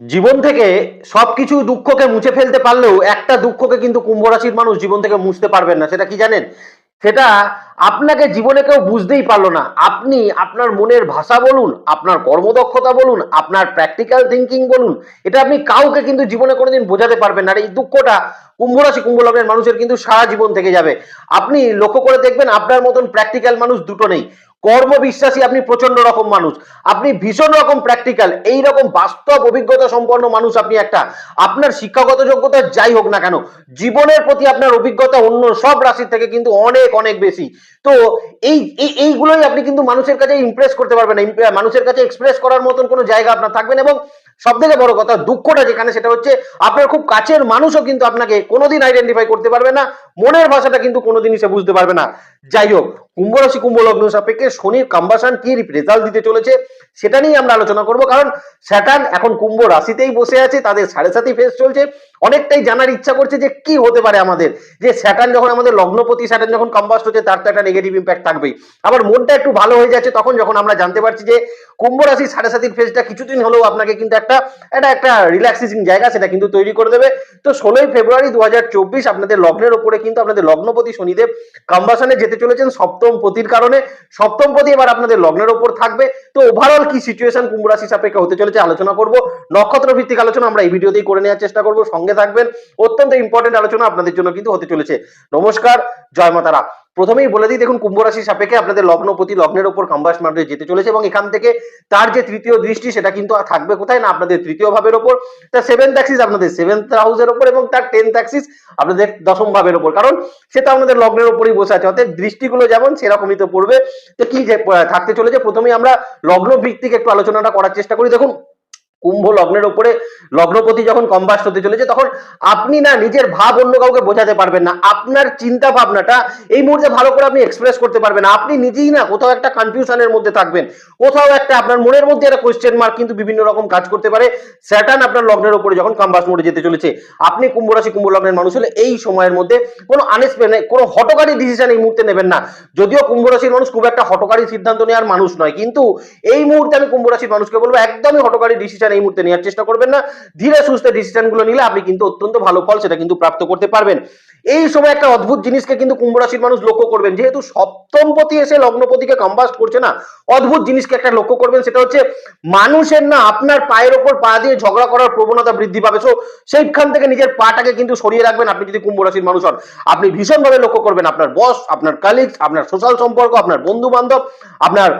জীবন থেকে সবকিছু দুঃখকে মুছে ফেলতে পারলেও একটা দুঃখকে কিন্তু কুম্ভ রাশির মানুষ জীবন থেকে মুছতে পারবেন না। সেটা কি জানেন? সেটা আপনাকে জীবনে কেউ বুঝতেই পারল না। আপনি আপনার মনের ভাষা বলুন, আপনার কর্মদক্ষতা বলুন, আপনার প্র্যাকটিক্যাল থিঙ্কিং বলুন, এটা আপনি কাউকে কিন্তু জীবনে কোনোদিন বোঝাতে পারবেন না। আর এই দুঃখটা কুম্ভ রাশি, কুম্ভ লগ্নের মানুষের কিন্তু সারা জীবন থেকে যাবে। আপনি লক্ষ্য করে দেখবেন আপনার মতন প্র্যাকটিক্যাল মানুষ দুটো নেই। কর্ম বিশ্বাসী আপনি প্রচণ্ড রকম মানুষ। আপনি ভীষণ রকম প্র্যাকটিক্যাল এই রকম বাস্তব অভিজ্ঞতা সম্পন্ন মানুষ আপনি একটা। আপনার শিক্ষাগত যোগ্যতা যাই হোক না কেন, জীবনের প্রতি আপনার অভিজ্ঞতা অন্য সব রাশির থেকে কিন্তু অনেক অনেক বেশি। তো এই, এই- এইগুলোই আপনি কিন্তু মানুষের কাছে ইমপ্রেস করতে পারবেন না। মানুষের কাছে এক্সপ্রেস করার মতন কোনো জায়গা আপনার থাকবেন এবং সব থেকে বড় কথা, দুঃখটা যেখানে সেটা হচ্ছে, আপনার খুব কাছের মানুষও কিন্তু আপনাকে কোনোদিন আইডেন্টিফাই করতে পারবে না। মনের ভাষাটা কিন্তু কোনোদিনই সে বুঝতে পারবে না। যাই হোক কুম্ভ রাশি কুম্ভ লগ্ন সাপেক্ষে শনির কাম্বাসান কি রেজাল্ট দিতে চলেছে সেটা নিয়ে আমরা আলোচনা করব, কারণ স্যাটার্ন এখন কুম্ভ রাশিতেই বসে আছে, তাদের সাড়ে সাথী ফেস চলছে। অনেকটাই জানার ইচ্ছা করছে যে কি হতে পারে আমাদের, যে স্যাটার্ন যখন আমাদের লগ্নপতি স্যাটার্ন যখন কম্বাস্ট হচ্ছে, তার তো একটা নেগেটিভ ইম্প্যাক্ট থাকবেই। আবার মনটা একটু ভালো হয়ে যাচ্ছে তখন যখন আমরা জানতে পারছি যে কুম্ভ রাশি সাড়ে সাতির ফেজটা কিছুদিন হলেও আপনাকে কিন্তু একটা, এটা একটা রিল্যাক্সিং জায়গা, সেটা কিন্তু তৈরি করে দেবে। তো ষোলোই ফেব্রুয়ারি দু হাজার চব্বিশ আপনাদের লগ্নের ওপরে কিন্তু আপনাদের লগ্নপতি শনিদেব কাম্বাসনে যেতে চলেছেন সপ্তম পতির কারণে সপ্তম পতি এবার আপনাদের লগ্নের ওপর থাকবে। তো ওভারঅল কি সিচুয়েশন কুম্ভ রাশি সাপেক্ষে হতে চলেছে আলোচনা করব। নক্ষত্র ভিত্তিক আলোচনা আমরা এই ভিডিওতেই করে নেওয়ার চেষ্টা করব। সঙ্গে থাকবেন। অত্যন্ত ইম্পর্টেন্ট আলোচনা আপনাদের জন্য কিন্তু হতে চলেছে। নমস্কার, জয় মাতারা। প্রথমেই বলে দিই, দেখুন, কুম্ভ রাশি সাপেক্ষে আপনাদের লগ্নপতি লগ্নের উপর কাম্বাস মার্গে যেতে চলেছে এবং এখান থেকে তার যে তৃতীয় দৃষ্টি, সেটা কিন্তু থাকবে কোথায় না আপনাদের তৃতীয় ভাবের ওপর। তার সেভেন্থ অ্যাক্সিস আপনাদের সেভেন্থ হাউসের ওপর এবং তার টেন্থ অ্যাক্সিস আপনাদের দশম ভাবের ওপর। কারণ সেটা আমাদের লগ্নের উপরই বসে আছে অর্থাৎ দৃষ্টিগুলো যেমন সেরকমই তো পড়বে। তো কি থাকতে চলেছে, প্রথমেই আমরা লগ্ন ভিত্তিক একটু আলোচনাটা করার চেষ্টা করি। দেখুন কুম্ভ লগ্নের উপরে লগ্নপতি যখন কম্বাস্ট হতে চলেছে, তখন আপনি না নিজের ভাব অন্য কাউকে বোঝাতে পারবেন না। আপনার চিন্তা ভাবনাটা এই মুহূর্তে ভালো করে আপনি এক্সপ্রেস করতে পারবেন না। আপনি নিজেই না কোথাও একটা কনফিউশনের মধ্যে থাকবেন। কোথাও একটা আপনার মনের মধ্যে একটা কোয়েশ্চেন মার্ক কিন্তু বিভিন্ন রকম কাজ করতে পারে। স্যাটার্ন আপনার লগ্নের উপরে যখন কাম্বাস মোড়ে যেতে চলেছে, আপনি কুম্ভ রাশি কুম্ভ লগ্নের মানুষ হলে এই সময়ের মধ্যে কোনো আনএক্সপেক্ট কোনো হটকারী ডিসিশন এই মুহূর্তে নেবেন না। যদিও কুম্ভ রাশির মানুষ খুব একটা হটকারী সিদ্ধান্ত নেওয়ার মানুষ নয়, কিন্তু এই মুহূর্তে আমি কুম্ভ রাশির মানুষকে বলব, একদমই হটকারী ডিসিশন এই মুহূর্তে নেওয়ার চেষ্টা করবেন না। ধীরে সুস্থে ডিসিশনগুলো নিলে আপনি কিন্তু অত্যন্ত ভালো ফল সেটা কিন্তু প্রাপ্ত করতে পারবেন। এই সময় একটা অদ্ভুত জিনিসকে কিন্তু কুম্ভ রাশির মানুষ লক্ষ্য করবেন। যেহেতু সপ্তমপতি এসে লগ্নপতিকে কম্বাস্ট করছে না, অদ্ভুত জিনিসকে একটা লক্ষ্য করবেন, সেটা হচ্ছে মানুষের না আপনার পায়ের ওপর পা দিয়ে ঝগড়া করার প্রবণতা বৃদ্ধি পাবে। সো সেইখান থেকে নিজের পাটাকে কিন্তু সরিয়ে রাখবেন আপনি যদি কুম্ভ রাশির মানুষ হন। আপনি ভীষণভাবে লক্ষ্য করবেন আপনার বস আপনার কালিগস আপনার সোশ্যাল সম্পর্ক, আপনার বন্ধু বান্ধব আপনার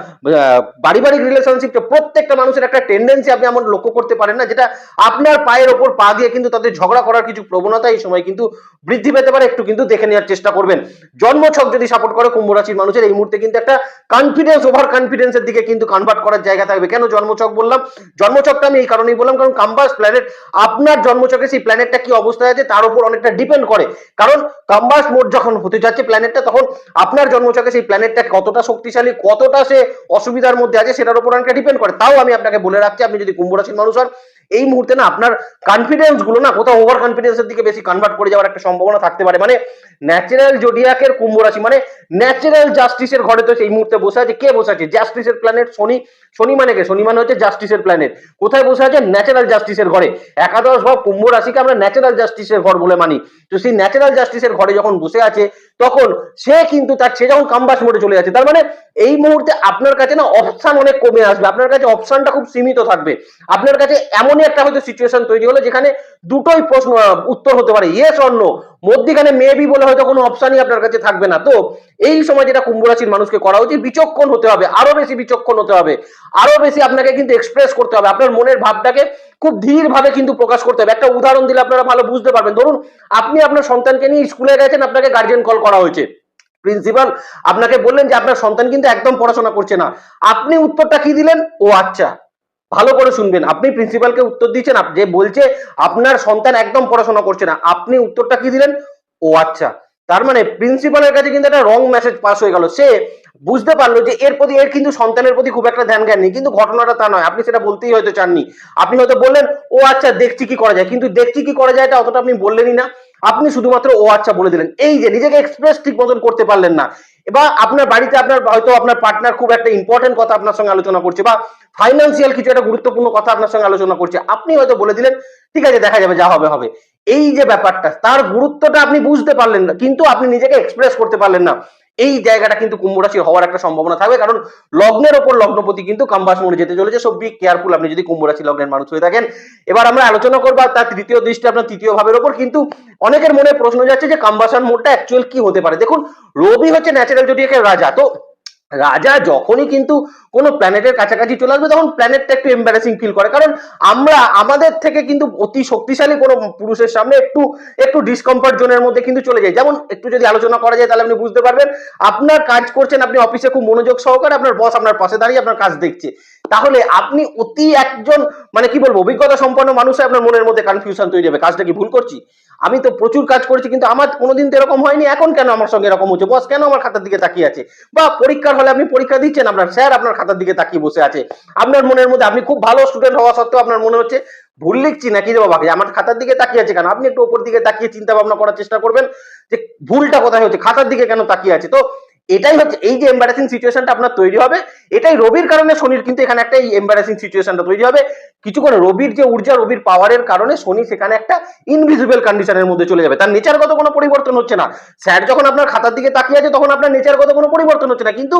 পারিবারিক রিলেশনশিপ প্রত্যেকটা মানুষের একটা টেন্ডেন্সি আপনি এমন লক্ষ্য করতে পারেন না, যেটা আপনার পায়ের ওপর পা দিয়ে কিন্তু তাদের ঝগড়া করার কিছু প্রবণতা এই সময় কিন্তু বৃদ্ধি পেতে পারে, একটু কিন্তু দেখে নেওয়ার চেষ্টা করবেন। জন্মছক যদি সাপোর্ট করে, কুম্ভ রাশির মানুষের এই মুহূর্তে কিন্তু একটা কনফিডেন্স ওভার কনফিডেন্সের দিকে কিন্তু কনভার্ট করার জায়গা থাকবে। কেন জন্মছক বললাম? জন্মছকটা আমি এই কারণেই বললাম, কারণ কাম্বাস প্ল্যানেট আপনার জন্মছকে সেই প্ল্যানেটটা কি অবস্থায় আছে, তার উপর অনেকটা ডিপেন্ড করে। কারণ কাম্বাস মোড যখন হতে যাচ্ছে প্ল্যানেটটা তখন আপনার জন্মছকে সেই প্ল্যানেটটা কতটা শক্তিশালী, কতটা সে অসুবিধার মধ্যে আছে, সেটার উপর অনেকটা ডিপেন্ড করে। তাও আমি আপনাকে বলে রাখছি, আপনি যদি কুম্ভ মানুষ হন। এই মুহূর্তে না আপনার কনফিডেন্সগুলো না কোথাও ওভার কনফিডেন্সের দিকে বেশি কনভার্ট করে যাওয়ার একটা সম্ভাবনা থাকতে পারে। মানে ন্যাচারাল জোডিয়াকের কুম্ভ রাশি মানে ন্যাচারাল জাস্টিসের ঘরে তো সেই মুহূর্তে বসে আছে। কে বসে আছে? জাস্টিসের প্ল্যানেট শনি। শনি মানে কে? শনি মানে হচ্ছে জাস্টিসের প্ল্যানেট কোথায় বসে আছে? ন্যাচারাল জাস্টিসের ঘরে। একাদশ ভাব কুম্ভ রাশিকে আমরা ন্যাচারাল জাস্টিসের ঘর বলে মানি। তো সেই ন্যাচারাল জাস্টিসের ঘরে যখন বসে আছে, তখন সে কিন্তু তার, সে যখন কাম্বাস মোডে চলে যাচ্ছে, তার মানে এই মুহূর্তে আপনার কাছে না অপশন অনেক কমে আসবে। আপনার কাছে অপশনটা খুব সীমিত থাকবে। আপনার কাছে এমনই একটা হয়তো সিচুয়েশন তৈরি হলো যেখানে দুটোই প্রশ্ন উত্তর হতে পারে ইয়েস অন্য মধ্যিখানে মেবি বলে হয়তো কোনো অপশনই আপনার কাছে থাকবে না। তো এই সময় যেটা কুম্ভ রাশির মানুষকে করা উচিত, বিচক্ষণ হতে হবে, আরও বেশি বিচক্ষণ হতে হবে, আরও বেশি আপনাকে কিন্তু এক্সপ্রেস করতে হবে, আপনার মনের ভাবটাকে খুব ধীর ভাবে কিন্তু প্রকাশ করতে হবে। একটা উদাহরণ দিলে আপনারা ভালো বুঝতে পারবেন। ধরুন, আপনি আপনার সন্তানকে নিয়ে স্কুলে গেছেন, আপনাকে গার্জিয়ান কল করা হয়েছে। প্রিন্সিপাল আপনাকে বললেন যে আপনার সন্তান কিন্তু একদম পড়াশোনা করছে না। আপনি উত্তরটা কি দিলেন? ও আচ্ছা। ভালো করে শুনবেন। আপনি প্রিন্সিপালকে উত্তর দিচ্ছেন যে বলছে আপনার সন্তান একদম পড়াশোনা করছে না, আপনি উত্তরটা কি দিলেন? ও আচ্ছা। তার মানে প্রিন্সিপালের কাছে কিন্তু একটা রং মেসেজ পাস হয়ে গেল। সে বুঝতে পারল যে এর প্রতি, এর কিন্তু সন্তানের প্রতি খুব একটা ধ্যান জ্ঞান নেই, কিন্তু ঘটনাটা তা নয়। আপনি সেটা বলতেই হয়তো চাননি। আপনি হয়তো বললেন, ও আচ্ছা দেখছি কি করা যায়। কিন্তু দেখছি কি করা যায়, এটা অতটা আপনি বললেনই না। আপনি শুধুমাত্র ও আচ্ছা বলে দিলেন। এই যে নিজেকে এক্সপ্রেস ঠিক মতন করতে পারলেন না। বা আপনার বাড়িতে আপনার হয়তো আপনার পার্টনার খুব একটা ইম্পর্টেন্ট কথা আপনার সঙ্গে আলোচনা করছে বা ফাইন্যান্সিয়াল কিছু একটা গুরুত্বপূর্ণ কথা আপনার সঙ্গে আলোচনা করছে। আপনি হয়তো বলে দিলেন, ঠিক আছে, দেখা যাবে, যা হবে হবে। এই যে ব্যাপারটা, তার গুরুত্বটা আপনি বুঝতে পারলেন না, কিন্তু আপনি নিজেকে এক্সপ্রেস করতে পারলেন না। এই জায়গাটা কিন্তু কুম্ভ রাশির হওয়ার একটা সম্ভাবনা থাকবে, কারণ লগ্নের ওপর লগ্নপতি কিন্তু কাম্বাস মোড়ে যেতে চলেছে সব বি কেয়ারফুল আপনি যদি কুম্ভ রাশি লগ্নের মানুষ হয়ে থাকেন। এবার আমরা আলোচনা করব তার তৃতীয় দৃষ্টি আপনার তৃতীয় ভাবের ওপর, কিন্তু অনেকের মনে প্রশ্ন যাচ্ছে যে কাম্বাসান মোড়টা অ্যাকচুয়াল কি হতে পারে? দেখুন, রবি হচ্ছে ন্যাচারাল জোডিয়াকের রাজা, তো রাজা যখনই কিন্তু কোনো প্ল্যানেটের কাছাকাছি চলে আসবে, তখন প্ল্যানেটটা একটু এম্বারেসিং ফিল করে। কারণ আমরা, আমাদের থেকে কিন্তু অতি শক্তিশালী কোনো পুরুষের সামনে একটু একটু ডিসকমফর্ট জোনের মধ্যে কিন্তু চলে যায়। যেমন একটু যদি আলোচনা করা যায়, তাহলে আপনি বুঝতে পারবেন, আপনার কাজ করছেন, আপনি অফিসে খুব মনোযোগ সহকারে, আপনার বস আপনার পাশে দাঁড়িয়ে আপনার কাজ দেখছে। তাহলে আপনি অতি একজন মানে কি বলব, অভিজ্ঞতা সম্পন্ন মানুষ আপনার মনের মধ্যে কনফিউশন তৈরি হবে। কাজটা কি ভুল করছি? আমি তো প্রচুর কাজ করেছি, কিন্তু আমার কোনোদিন তো এরকম হয়নি, এখন কেন আমার সঙ্গে এরকম হচ্ছে? বস কেন আমার খাতার দিকে তাকিয়ে আছে? বা পরীক্ষার হলে আপনি পরীক্ষা দিচ্ছেন, আপনার স্যার আপনার খাতার দিকে তাকিয়ে বসে আছে। আপনার মনের মধ্যে, আপনি খুব ভালো স্টুডেন্ট হওয়া সত্ত্বেও আপনার মনে হচ্ছে, ভুল লিখছি নাকি রে বাবাকে? আমার খাতার দিকে তাকিয়ে আছে কেন? আপনি একটু ওপর দিকে তাকিয়ে চিন্তা ভাবনা করার চেষ্টা করবেন যে ভুলটা কোথায় হচ্ছে? খাতার দিকে কেন তাকিয়ে আছে? তো এটাই হচ্ছে, এই যে এম্বারাসিং সিচুয়েশনটা আপনার তৈরি হবে, এটাই রবির কারণে শনির কিন্তু এখানে একটা এই এম্বারাসিং সিচুয়েশনটা তৈরি হবে। কিছুক্ষণ রবির যে ঊর্জা, রবির পাওয়ারের কারণে শনি সেখানে একটা ইনভিজিবল কন্ডিশনের মধ্যে চলে যাবে। তার নেচারগত কোনো পরিবর্তন হচ্ছে না। স্যার যখন আপনার খাতার দিকে তাকিয়ে আছে, তখন আপনার নেচারগত কোনো পরিবর্তন হচ্ছে না। কিন্তু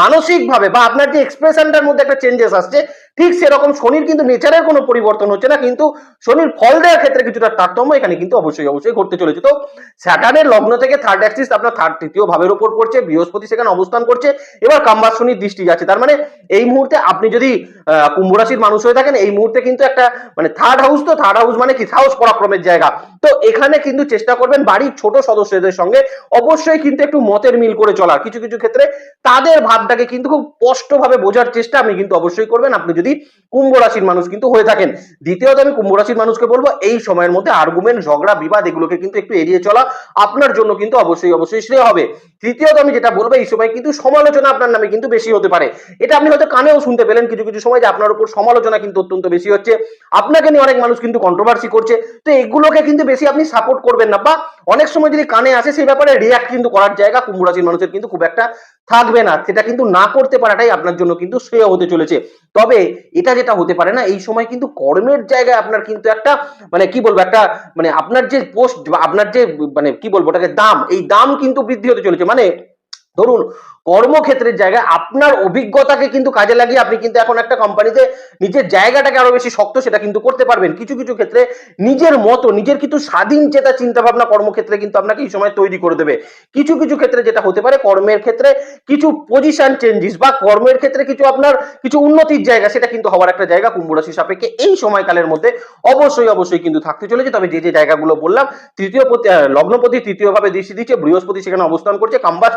মানসিকভাবে বা আপনার যে এক্সপ্রেশনটার মধ্যে একটা চেঞ্জেস আসছে ঠিক সেরকম শনির কিন্তু নেচারের কোনো পরিবর্তন হচ্ছে না, কিন্তু শনির ফল দেওয়ার ক্ষেত্রে কিছুটা তারতম্য এখানে কিন্তু অবশ্যই অবশ্যই ঘটতে চলেছে। তো স্যাটার্নের লগ্ন থেকে থার্ড অ্যাক্সিস আপনার থার্ড তৃতীয় ভাবের উপর পড়ছে, বৃহস্পতি সেখানে অবস্থান করছে, এবার কাম্বার শনির দৃষ্টি যাচ্ছে। তার মানে এই মুহূর্তে আপনি যদি কুম্ভ রাশির মানুষ হয়ে থাকেন, এই মুহূর্তে কিন্তু একটা মানে থার্ড হাউস তো থার্ড হাউস মানে কি? সাহস পরাক্রমের জায়গা। তো এখানে কিন্তু চেষ্টা করবেন বাড়ির ছোট সদস্যদের সঙ্গে অবশ্যই কিন্তু একটু মতের মিল করে চলার। কিছু কিছু ক্ষেত্রে তাদের ভাবটাকে কিন্তু খুব স্পষ্টভাবে বোঝার চেষ্টা আপনি কিন্তু অবশ্যই করবেন। আপনি যদি কুম্ভ রাশির মানুষ কিন্তু হয়ে থাকেন। দ্বিতীয়ত আমি কুম্ভ রাশির মানুষকে বলব, এই সময়ের মধ্যে আর্গুমেন্ট ঝগড়া, বিবাদ এগুলোকে কিন্তু একটু এড়িয়ে চলা আপনার জন্য কিন্তু অবশ্যই অবশ্যই শ্রেয় হবে। তৃতীয়ত আমি যেটা বলব, এই সময় কিন্তু সমালোচনা আপনার নামে কিন্তু বেশি হতে পারে। এটা আপনি হয়তো কানেও শুনতে পেলেন কিছু কিছু সময় যে আপনার উপর সমালোচনা কিন্তু অত্যন্ত বেশি হচ্ছে। আপনাকে নিয়ে অনেক মানুষ কিন্তু কন্ট্রোভার্সি করছে। তো এগুলোকে কিন্তু বেশি আপনি সাপোর্ট করবেন না বা অনেক সময় যদি কানে আসে, সেই ব্যাপারে রিয়াক্ট কিন্তু করার জায়গা কুম্ভ রাশির মানুষের কিন্তু খুব একটা থাকবে না। সেটা কিন্তু না করতে পারাটাই আপনার জন্য কিন্তু শ্রেয় হতে চলেছে। তবে এটা যেটা হতে পারে না, এই সময় কিন্তু কর্মের জায়গায় আপনার কিন্তু একটা মানে কি বলব, একটা মানে আপনার যে পোস্ট আপনার যে মানে কি বলব ওটাকে দাম, এই দাম কিন্তু বৃদ্ধি হতে চলেছে। মানে ধরুন কর্মক্ষেত্রের জায়গায় আপনার অভিজ্ঞতাকে কিন্তু কাজে লাগিয়ে আপনি কিন্তু এখন একটা কোম্পানিতে নিজের জায়গাটাকে আরও বেশি শক্ত সেটা কিন্তু করতে পারবেন। কিছু কিছু ক্ষেত্রে নিজের মতো, নিজের কিন্তু স্বাধীন চেতা চিন্তা ভাবনা কর্মক্ষেত্রে কিন্তু আপনাকে এই সময় তৈরি করে দেবে। কিছু কিছু ক্ষেত্রে যেটা হতে পারে, কর্মের ক্ষেত্রে কিছু পজিশন চেঞ্জেস বা কর্মের ক্ষেত্রে কিছু আপনার কিছু উন্নতির জায়গা, সেটা কিন্তু হওয়ার একটা জায়গা কুম্ভ রাশি সাপেক্ষে এই সময়কালের মধ্যে অবশ্যই অবশ্যই কিন্তু থাকতে চলেছে। তবে যে যে জায়গাগুলো বললাম, তৃতীয় পতি- লগ্নপতি তৃতীয় ভাবে দৃষ্টি দিচ্ছে, বৃহস্পতি সেখানে অবস্থান করছে, কাম্বাস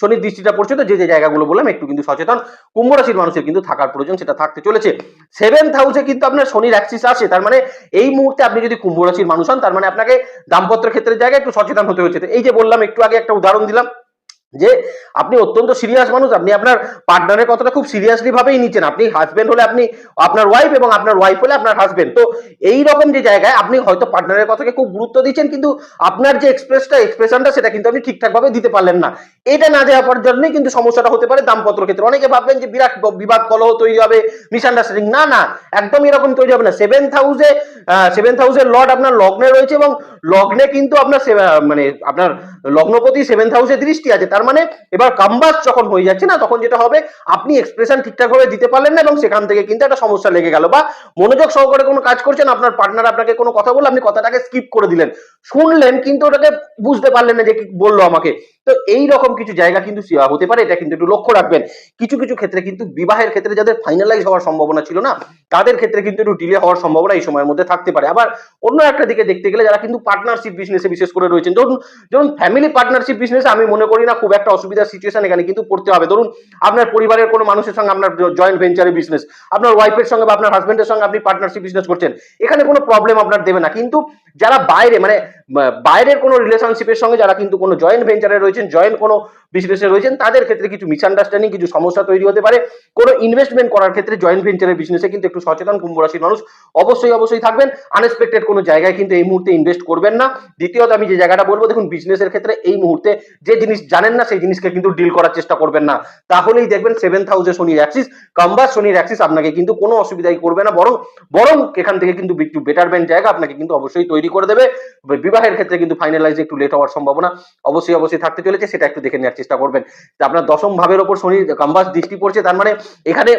শনির দৃষ্টিটা পড়ছে তো যে যে জায়গাগুলো বললাম, একটু কিন্তু সচেতন। কুম্ভ রাশির মানুষের কিন্তু থাকার প্রয়োজন, সেটা থাকতে চলেছে। সেভেন্থ হাউসে কিন্তু আপনার শনির অ্যাক্সিস আসে, তার মানে এই মুহূর্তে আপনি যদি কুম্ভ রাশির মানুষ হন, তার মানে আপনাকে দাম্পত্য ক্ষেত্রের জায়গায় একটু সচেতন হতে হচ্ছে। এই যে বললাম, একটু আগে একটা উদাহরণ দিলাম। যে আপনি অত্যন্ত সিরিয়াস মানুষ, আপনি আপনার পার্টনারের কথাটা খুব সিরিয়াসলি ভাবেই নিচ্ছেন। আপনি হাজবেন্ড হলে আপনি আপনার ওয়াইফ এবং আপনার ওয়াইফ হলে আপনার হাজবেন্ড তো এই রকম যে জায়গায় আপনি হয়তো পার্টনারের কথাকে খুব গুরুত্ব দিচ্ছেন, কিন্তু আপনার যে এক্সপ্রেসটা এক্সপ্রেশনটা সেটা কিন্তু আপনি ঠিকঠাক ভাবে দিতে পারলেন না। এটা না দেওয়ার জন্যই কিন্তু সমস্যাটা হতে পারে দামপত্র ক্ষেত্রে। অনেকে ভাববেন যে বিরাট বিবাদ কলহ তৈরি হবে মিসআন্ডারস্ট্যান্ডিং না না একদম এরকম তৈরি হবে না। সেভেন্থ হাউসে সেভেন্থ হাউসের লর্ড আপনার লগ্নে রয়েছে এবং লগ্নে কিন্তু আপনার মানে আপনার লগ্নপতি সেভেন্থ হাউসে দৃষ্টি আছে। তার মানে এবার কাম্বাস যখন হয়ে যাচ্ছে না, তখন যেটা হবে, আপনি এক্সপ্রেশন ঠিকঠাকভাবে দিতে পারলেন না এবং সেখান থেকে কিন্তু একটা সমস্যা লেগে গেল বা মনোযোগ সহকারে কোনো কাজ করছেন, আপনার পার্টনার আপনাকে কোনো কথা বলল, আপনি কথাটাকে স্কিপ করে দিলেন। শুনলেন কিন্তু ওটাকে বুঝতে পারলেন না যে কি বলল আমাকে। তো এই রকম কিছু জায়গা কিন্তু হতে পারে, এটা কিন্তু একটু লক্ষ্য রাখবেন। কিছু কিছু ক্ষেত্রে কিন্তু বিবাহের ক্ষেত্রে যাদের ফাইনালাইজ হওয়ার সম্ভাবনা ছিল না, তাদের ক্ষেত্রে কিন্তু একটু ডিলে হওয়ার সম্ভাবনা এই সময়ের মধ্যে থাকতে পারে। আবার অন্য একটা দিকে দেখতে গেলে যারা কিন্তু পার্টনারশিপ বিজনেসে বিশেষ করে রয়েছেন, ধরুন ধরুন ফ্যামিলি পার্টনারশিপ বিজনেসে আমি মনে করি না খুব একটা অসুবিধার সিচুয়েশন এখানে কিন্তু পড়তে হবে। ধরুন, আপনার পরিবারের কোনো মানুষের সঙ্গে আপনার জয়েন্ট ভেঞ্চারে বিজনেস আপনার ওয়াইফের সঙ্গে বা আপনার হাজবেন্ডের সঙ্গে আপনি পার্টনারশিপ বিজনেস করছেন, এখানে কোনো প্রবলেম আপনার দেবে না। কিন্তু যারা বাইরে মানে বাইরের কোনো রিলেশনশিপের সঙ্গে যারা কিন্তু কোনো জয়েন্ট ভেঞ্চারে রয়েছে রয়েছেন জয়েন্ট কোনো বিজনেসে রয়েছেন, তাদের ক্ষেত্রে কিছু মিসআন্ডারস্ট্যান্ডিং কিছু সমস্যা তৈরি হতে পারে। কোনো ইনভেস্টমেন্ট করার ক্ষেত্রে জয়েন্ট ভেঞ্চারের বিজনেসে কিন্তু একটু সচেতন, কুম্ভ রাশির মানুষ অবশ্যই অবশ্যই থাকবেন। আনএক্সপেক্টেড কোনো জায়গায় কিন্তু এই মুহূর্তে ইনভেস্ট করবেন না। দ্বিতীয়ত, আমি যে জায়গাটা বলব, দেখুন বিজনেসের ক্ষেত্রে এই মুহূর্তে যে জিনিস জানেন না, সেই জিনিসকে কিন্তু ডিল করার চেষ্টা করবেন না। তাহলেই দেখবেন সেভেন্থ হাউসে শনির অ্যাক্সিস কাম্বাস শনির অ্যাক্সিস আপনাকে কিন্তু কোনো অসুবিধাই করবে না, বরং বরং এখান থেকে কিন্তু একটু বেটারমেন্ট জায়গা আপনাকে কিন্তু অবশ্যই তৈরি করে দেবে। বিবাহের ক্ষেত্রে কিন্তু ফাইনালাইজ একটু লেট হওয়ার সম্ভাবনা অবশ্যই অবশ্যই থাকতে চলেছে, সেটা একটু দেখে নেওয়ার চেষ্টা করবেন। আপনার দশম ভাবের ওপর শনির কম্বাস দৃষ্টি পড়ছে, তার মানে এখানে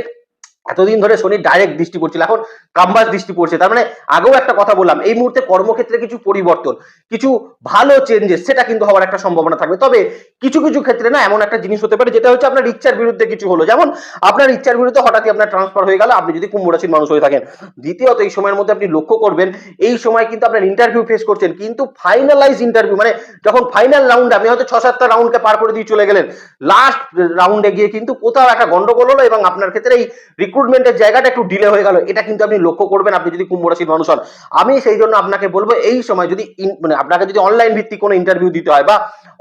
এতদিন ধরে শনির ডাইরেক্ট দৃষ্টি পড়ছিল, এখন কাম্বাস দৃষ্টি পড়ছে। তার মানে আগেও একটা কথা বললাম, এই মুহূর্তে কর্মক্ষেত্রে কিছু পরিবর্তন, কিছু ভালো চেঞ্জেস সেটা কিন্তু হওয়ার একটা সম্ভাবনা থাকবে। তবে কিছু কিছু ক্ষেত্রে না এমন একটা জিনিস হতে পারে, যেটা হচ্ছে আপনার ইচ্ছার বিরুদ্ধে কিছু হলো। যেমন আপনার ইচ্ছার বিরুদ্ধে হঠাৎই আপনার ট্রান্সফার হয়ে গেল, আপনি যদি কুম্ভ রাশির মানুষ হয়ে থাকেন, দ্বিতীয়ত এই সময়ের মধ্যে আপনি লক্ষ্য করবেন, এই সময় কিন্তু আপনার ইন্টারভিউ ফেস করছেন, কিন্তু ফাইনালাইজ ইন্টারভিউ মানে যখন ফাইনাল রাউন্ডে আপনি হয়তো ছ, সাতটা রাউন্ডকে পার করে দিয়ে চলে গেলেন লাস্ট রাউন্ডে গিয়ে কিন্তু কোথাও একটা গন্ডগোল হলো এবং আপনার ক্ষেত্রে এই রিক্রুটমেন্টের জায়গাটা একটু ডিলে হয়ে গেল, এটা কিন্তু আপনি লক্ষ্য করবেন আপনি যদি কুম্ভ রাশির মানুষ হন। আমি সেই জন্য আপনাকে বলব, এই সময় যদি মানে আপনাকে যদি অনলাইন ভিত্তিক কোনো ইন্টারভিউ দিতে হয় বা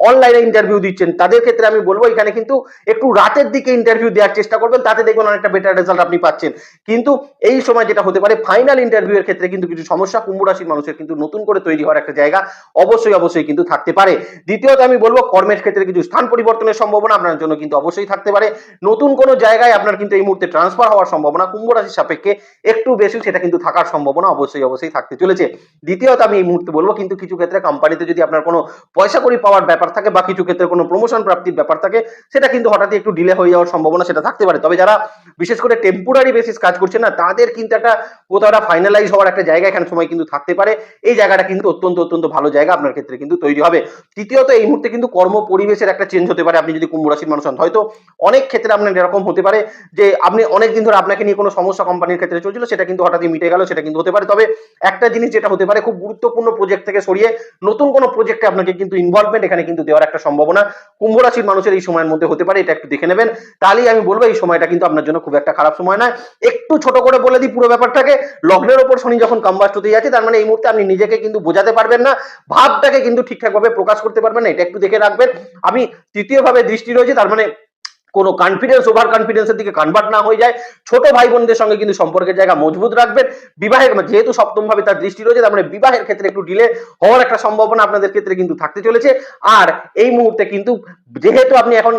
অনলাইনে ইন্টারভিউ দিচ্ছেন, তাদের ক্ষেত্রে আমি বলব এখানে কিন্তু একটু রাতের দিকে ইন্টারভিউ দেওয়ার চেষ্টা করবেন, তাতে দেখবেন অনেকটা বেটার রেজাল্ট আপনি পাচ্ছেন। কিন্তু এই সময় যেটা হতে পারে ফাইনাল ইন্টারভিউ এর ক্ষেত্রে কিন্তু কিছু সমস্যা কুম্ভ রাশির মানুষের কিন্তু নতুন করে তৈরি হওয়ার একটা জায়গা অবশ্যই অবশ্যই কিন্তু থাকতে পারে। দ্বিতীয়ত আমি বলব, কর্মের ক্ষেত্রে কিছু স্থান পরিবর্তনের সম্ভাবনা আপনার জন্য কিন্তু অবশ্যই থাকতে পারে। নতুন কোনো জায়গায় আপনার কিন্তু এই মুহূর্তে ট্রান্সফার হওয়ার সম্ভাবনা কুম্ভ রাশির সাপেক্ষে একটু বেশি, সেটা কিন্তু থাকার সম্ভাবনা অবশ্যই অবশ্যই থাকতে চলেছে। দ্বিতীয়ত আমি এই মুহূর্তে বলব, কিন্তু কিছু ক্ষেত্রে কোম্পানিতে যদি আপনার কোনো পয়সা করি পাওয়ার ব্যাপার থাকে বা কিছু ক্ষেত্রে কোনো প্রমোশন প্রাপ্তির ব্যাপার থাকে, সেটা কিন্তু হঠাৎই একটু ডিলে হয়ে যাওয়ার সম্ভাবনা সেটা থাকতে পারে। তবে যারা বিশেষ করে টেম্পোরারি বেসিস কাজ করছে না, তাদের কিন্তু একটা কোথাও একটা ফাইনালাইজ হওয়ার একটা জায়গা এখানে সময় কিন্তু থাকতে পারে। এই জায়গাটা কিন্তু অত্যন্ত অত্যন্ত ভালো জায়গা আপনার ক্ষেত্রে কিন্তু তৈরি হবে। তৃতীয়ত এই মুহূর্তে কিন্তু কর্ম পরিবেশের একটা চেঞ্জ হতে পারে, আপনি যদি কুম্ভ রাশির মানুষ হন, হয়তো অনেক ক্ষেত্রে আপনার এরকম হতে পারে যে আপনি অনেক দিন ধরে আপনাকে নিয়ে কোনো সমস্যা কোম্পানির ক্ষেত্রে চলছিল, সেটা কিন্তু হঠাৎই মিটে গেল, সেটা কিন্তু হতে পারে। তবে একটা জিনিস যেটা হতে পারে, খুব গুরুত্বপূর্ণ প্রজেক্ট থেকে সরিয়ে নতুন কোনো প্রজেক্টে আপনাকে কিন্তু ইনভলভমেন্ট এখানে কিন্তু দেওয়ার একটা সম্ভাবনা কুম্ভ রাশির মানুষের এই সময়ের মধ্যে হতে পারে, এটা একটু দেখে নেবেন। তাহলেই আমি বলব, এই সময়টা কিন্তু আপনার জন্য খুব একটা খারাপ সময় নয়। একটু ছোট করে বলে দিই পুরো ব্যাপারটাকে, লগ্নের ওপর শনি যখন কাম্বাস্ট হতে যাচ্ছে, তার মানে এই মুহূর্তে আপনি নিজেকে কিন্তু বোঝাতে পারবেন না, ভাবটাকে কিন্তু ঠিকঠাক ভাবে প্রকাশ করতে পারবেন না, এটা একটু দেখে রাখবেন। আমি তৃতীয়ভাবে দৃষ্টি রয়েছে, তার মানে কোনো কনফিডেন্স ওভার কনফিডেন্সের দিকে কনভার্ট না হয়ে যায়। ছোট ভাই বোনদের সঙ্গে কিন্তু সম্পর্কের জায়গা মজবুত রাখবেন। বিবাহের যেহেতু সপ্তম ভাবে তার দৃষ্টি রয়েছে, তার মানে বিবাহের ক্ষেত্রে একটু ডিলে হওয়ার একটা সম্ভাবনা আপনাদের ক্ষেত্রে কিন্তু থাকতে চলেছে। আর এই মুহূর্তে কিন্তু যেহেতু আপনি এখন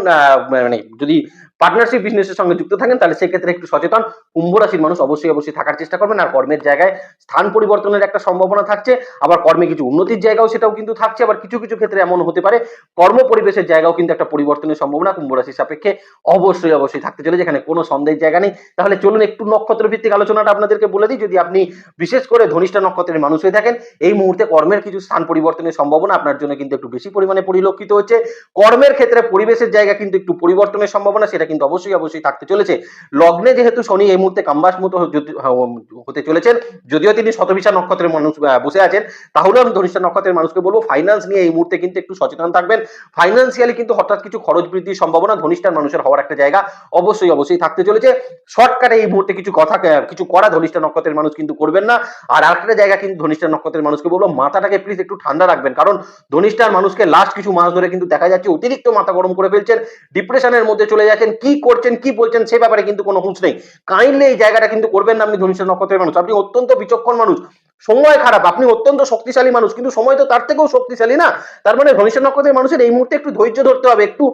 মানে যদি পার্টনারশিপ বিজনেসের সঙ্গে যুক্ত থাকেন, তাহলে সেক্ষেত্রে একটু সচেতন। কুম্ভ রাশির মানুষ অবশ্যই অবশ্যই থাকার চেষ্টা করবেন, আর কর্মের জায়গায় স্থান পরিবর্তনের একটা সম্ভাবনা থাকছে। আবার কর্মে কিছু উন্নতির জায়গাও সেটাও কিন্তু থাকছে, আবার কিছু কিছু ক্ষেত্রে এমন হতে পারে, কর্ম পরিবেশের জায়গাও কিন্তু একটা পরিবর্তনের সম্ভাবনা কুম্ভ রাশির সাপেক্ষে অবশ্যই অবশ্যই থাকতে চলে যেখানে কোনো সন্দেহের জায়গা নেই। তাহলে চলুন একটু নক্ষত্র ভিত্তিক আলোচনাটা আপনাদেরকে বলে দিই, যদি আপনি বিশেষ করে ধনিষ্ঠা নক্ষত্রের মানুষ হয়ে থাকেন, এই মুহূর্তে কর্মের কিছু স্থান পরিবর্তনের সম্ভাবনা আপনার জন্য কিন্তু একটু বেশি পরিমাণে পরিলক্ষিত হচ্ছে। কর্মের ক্ষেত্রে পরিবেশের জায়গা কিন্তু একটু পরিবর্তনের সম্ভাবনা, সেটা কিন্তু অবশ্যই অবশ্যই থাকতে চলেছে। লগ্নে যেহেতু শনি এই মুহূর্তে কাম্বাস মতো হতে চলেছেন, যদিও তিনি শতবিশা নক্ষত্রের মানুষ বসে আছেন তাহলে আমি ধনিষ্ঠা নক্ষত্রের মানুষকে বলব ফাইন্যান্স নিয়ে এই মুহূর্তে কিন্তু একটু সচেতন থাকবেন। ফাইন্যান্সিয়ালি কিন্তু হঠাৎ কিছু খরচ বৃদ্ধির সম্ভাবনা ধনিষ্ঠার মানুষের হওয়ার একটা জায়গা অবশ্যই অবশ্যই থাকতে চলেছে। শর্টকাটে এই মুহূর্তে কিছু কথা কিছু করা ধনিষ্ঠা নক্ষত্রের মানুষ কিন্তু করবেন না। আর আরেকটা জায়গা কিন্তু ধনিষ্ঠা নক্ষত্রের মানুষকে বলব, মাথাটাকে প্লিজ একটু ঠান্ডা রাখবেন। কারণ ধনিষ্ঠার মানুষকে লাস্ট কিছু মাস ধরে কিন্তু দেখা যাচ্ছে অতিরিক্ত মাথা গরম করে ফেলছেন ডিপ্রেশনের মধ্যে চলে যাচ্ছেন কি করছেন, কি বলছেন, সে ব্যাপারে কিন্তু কোনো হুঁশ নেই। কাইন্ডলি এই জায়গাটা কিন্তু করবেন না আপনি ধনিষ্ঠ নক্ষত্রের মানুষ। আপনি অত্যন্ত বিচক্ষণ মানুষ। সময় খারাপ। আপনি অত্যন্ত শক্তিশালী মানুষ, কিন্তু সময় তো তার থেকেও শক্তিশালী না। তার মানে ধনিষ্ঠা নক্ষত্রের মানুষের এই মুহূর্তে একটু ধৈর্য ধরতে হবে, একটু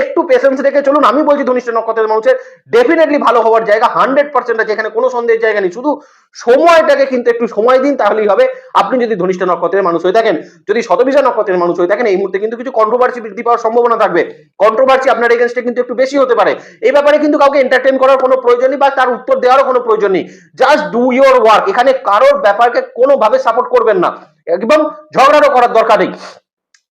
একটু পেশেন্স রেখে চলুন। আমি বলছি ধনিষ্ঠা নক্ষত্রের মানুষের ডেফিনেটলি ভালো হওয়ার জায়গা হান্ড্রেড পার্সেন্ট আছে, এখানে কোনো সন্দেহের জায়গা নেই। শুধু সময়টাকে কিন্তু একটু সময় দিন, তাহলেই হবে। আপনি যদি ধনিষ্ঠা নক্ষত্রের মানুষ হয়ে থাকেন, যদি শতবিশা নক্ষত্রের মানুষ হয়ে থাকেন, এই মুহূর্তে কিন্তু কিছু কন্ট্রোভার্সি বৃদ্ধি পাওয়ার সম্ভাবনা থাকবে। কন্ট্রোভার্সি আপনার এগেনস্টে কিন্তু একটু বেশি হতে পারে। এই ব্যাপারে কিন্তু কাউকে এন্টারটেন করার কোনো প্রয়োজন নেই বা তার উত্তর দেওয়ারও কোনো প্রয়োজন নেই। জাস্ট ডু ইয়োর ওয়ার্ক এখানে কারোর ব্যাপারকে কোনোভাবে সাপোর্ট করবেন না। এবং ঝগড়ারও করার দরকার নেই।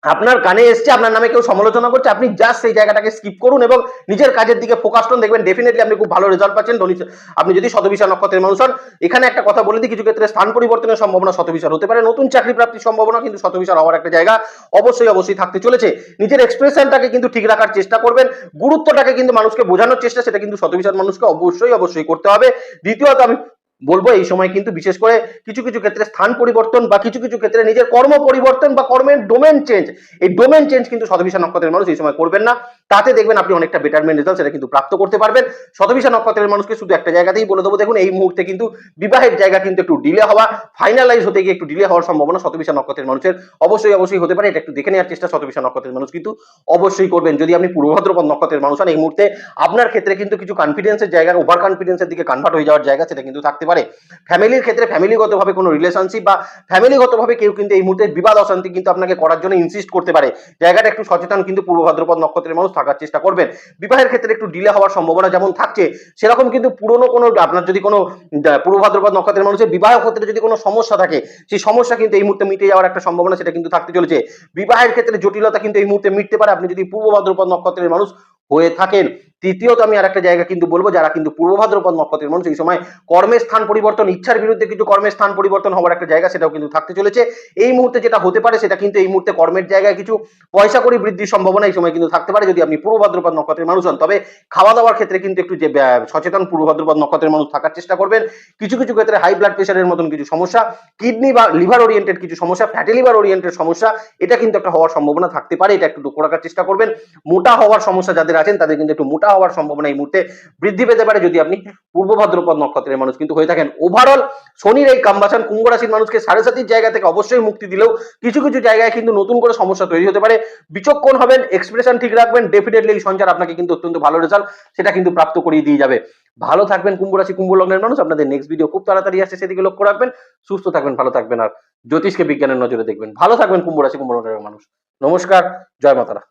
আপনার কানে এসছে, আপনার নামে কেউ সমালোচনা করছে, আপনি জাস্ট সেই জায়গাটাকে স্কিপ করুন এবং নিজের কাজের দিকে ফোকাস করুন। দেখবেন ডেফিনেটলি আপনি খুব ভালো রেজাল্ট পাচ্ছেন। ধনী- আপনি যদি শতবিশা নক্ষত্রের মানুষ হন, এখানে একটা কথা বলে দিই, কিছু ক্ষেত্রে স্থান পরিবর্তনের সম্ভাবনা শতবিশার হতে পারে। নতুন চাকরি প্রাপ্তির সম্ভাবনা কিন্তু শতবিশার হওয়ার একটা জায়গা অবশ্যই অবশ্যই থাকতে চলেছে। নিজের এক্সপ্রেশনটাকে কিন্তু ঠিক রাখার চেষ্টা করবেন। গুরুত্বটাকে কিন্তু মানুষকে বোঝানোর চেষ্টা, সেটা কিন্তু শতবিশার মানুষকে অবশ্যই অবশ্যই করতে হবে। দ্বিতীয়ত আমি বলব এই সময় কিন্তু বিশেষ করে কিছু কিছু ক্ষেত্রে স্থান পরিবর্তন বা কিছু কিছু ক্ষেত্রে নিজের কর্ম পরিবর্তন বা কর্মের ডোমেন চেঞ্জ এই ডোমেন চেঞ্জ কিন্তু সদবিশা নক্ষত্রের মানুষ এই সময় করবেন না। তাতে দেখবেন আপনি অনেকটা বেটারমেন্ট রেজাল্ট সেটা কিন্তু প্রাপ্ত করতে পারবেন। শতবিশা নক্ষত্রের মানুষকে শুধু একটা জায়গাতেই বলে দেবো, দেখুন এই মুহূর্তে কিন্তু বিবাহের জায়গা কিন্তু একটু ডিলে হওয়া ফাইনালাইজ হতে গিয়ে একটু ডিলে হওয়ার সম্ভাবনা শতবিশা নক্ষত্রের মানুষের অবশ্যই অবশ্যই হতে পারে। এটা একটু দেখে নেওয়ার চেষ্টা শতবিশা নক্ষত্রের মানুষ কিন্তু অবশ্যই করবেন। যদি আপনি পূর্ব ভাদ্রপদ নক্ষত্রের মানুষ হন, এই মুহূর্তে আপনার ক্ষেত্রে কিন্তু কিছু কনফিডেন্সের জায়গা ওভার কনফিডেন্সের দিকে কনভার্ট হয়ে যাওয়ার জায়গা সেটা কিন্তু থাকতে পারে। ফ্যামিলির ক্ষেত্রে ফ্যামিলিগতভাবে কোনো রিলেশনশিপ বা ফ্যামিলিগতভাবে কেউ কিন্তু এই মুহূর্তে বিবাদ অশান্তি কিন্তু আপনাকে করার জন্য ইনসিস্ট করতে পারে। জায়গাটা একটু সচেতন কিন্তু পূর্ব ভাদ্রপদ নক্ষত্রের মানুষ থাকার চেষ্টা করবেন। বিবাহের ক্ষেত্রে একটু ডিলে হওয়ার সম্ভাবনা যেমন থাকছে, সেরকম কিন্তু পুরনো কোনো, আপনার যদি কোনো পূর্ব ভাদ্রপদ নক্ষত্রের মানুষের বিবাহ ক্ষেত্রে যদি কোনো সমস্যা থাকে, সেই সমস্যা কিন্তু এই মুহূর্তে মিটে যাওয়ার একটা সম্ভাবনা সেটা কিন্তু থাকতে চলেছে। বিবাহের ক্ষেত্রে জটিলতা কিন্তু এই মুহূর্তে মিটতে পারে। আপনি যদি পূর্ব ভাদ্রপদ নক্ষত্রের মানুষ হয়ে থাকেন। তৃতীয়ত আমি আর একটা জায়গা কিন্তু বলব, যারা কিন্তু পূর্ব ভাদ্রপদ নক্ষত্রের মানুষ, এই সময় কর্মের স্থান পরিবর্তন, ইচ্ছার বিরুদ্ধে কিছু কর্মের স্থান পরিবর্তন হওয়ার একটা জায়গা সেটাও কিন্তু থাকতে চলেছে। এই মুহূর্তে যেটা হতে পারে সেটা কিন্তু এই মুহূর্তে কর্মের জায়গায় কিছু পয়সা করি বৃদ্ধির সম্ভাবনা এই সময় কিন্তু থাকতে পারে, যদি আপনি পূর্ব ভাদ্রপদ নক্ষত্রের মানুষ হন। তবে খাওয়া দাওয়ার ক্ষেত্রে কিন্তু একটু যে সচেতন পূর্ব ভাদ্রপদ নক্ষত্রের মানুষ থাকার চেষ্টা করবেন। কিছু কিছু ক্ষেত্রে হাই ব্লাড প্রেশারের মতন কিছু সমস্যা কিডনি বা লিভার ওরিয়েন্টেড কিছু সমস্যা ফ্যাটি লিভার ওরিয়েন্টেড সমস্যা, এটা কিন্তু একটা হওয়ার সম্ভাবনা থাকতে পারে, এটা একটু লক্ষ্য রাখার চেষ্টা করবেন। মোটা হওয়ার সমস্যা যাদের আছেন তাদের কিন্তু একটু মোটা হওয়ার সম্ভাবনা এই মুহূর্তে বৃদ্ধি পেতে পারে। যদি আপনি পূর্ব ভাদ্রপদ নক্ষত্রের মানুষ কিন্তু হয়ে থাকেন। ওভারঅল শনির এই কাম্বাসান কুম্ভ রাশির মানুষকে সাড়ে সাতির জায়গা থেকে অবশ্যই মুক্তি দিলেও কিছু কিছু জায়গায় কিন্তু নতুন করে সমস্যা তৈরি হতে পারে। বিচক্ষণ হবেন এক্সপ্রেশন ঠিক রাখবেন ডেফিনেটলি এই সঞ্চার আপনাকে কিন্তু অত্যন্ত ভালো রেজাল্ট সেটা কিন্তু প্রাপ্ত করিয়ে দিয়ে যাবে। ভালো থাকবেন কুম্ভ রাশি, কুম্ভ লগ্নের মানুষ। আপনাদের নেক্সট ভিডিও খুব তাড়াতাড়ি আসছে, সেদিকে লক্ষ্য রাখবেন। সুস্থ থাকবেন, ভালো থাকবেন। আর জ্যোতিষকে বিজ্ঞানের নজরে দেখবেন। ভালো থাকবেন কুম্ভ রাশি, কুম্ভ লগ্নের মানুষ। নমস্কার, জয় মাতারা।